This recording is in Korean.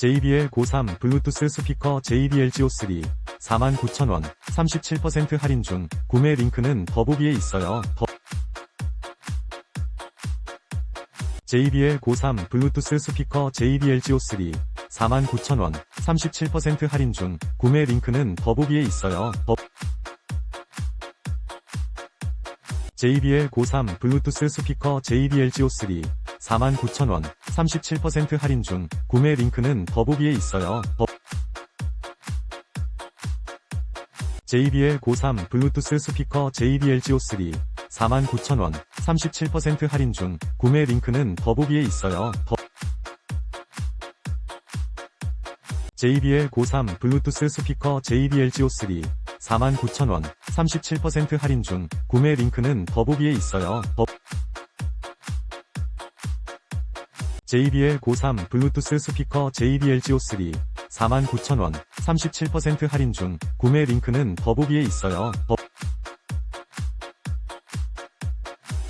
JBL 고3 블루투스 스피커 JBL GO3 49,000원 37% 할인 중 구매 링크는 더보기에 있어요. 더... JBL 고3 블루투스 스피커 JBL GO3 49,000원 37% 할인 중 구매 링크는 더보기에 있어요. 더... JBL 고3 블루투스 스피커 JBL GO3 49,000원 37% 할인 중 구매 링크는 더보기에 있어요. 더... JBL 고3 블루투스 스피커 JBL GO3 49,000원 37% 할인 중 구매 링크는 더보기에 있어요. 더... JBL 고3 블루투스 스피커 JBL GO3 49,000원 37% 할인 중 구매 링크는 더보기에 있어요. 더... JBL 고3 블루투스 스피커 JBL GO3 49,000원 37% 할인 중 구매 링크는 더보기에 있어요. 더...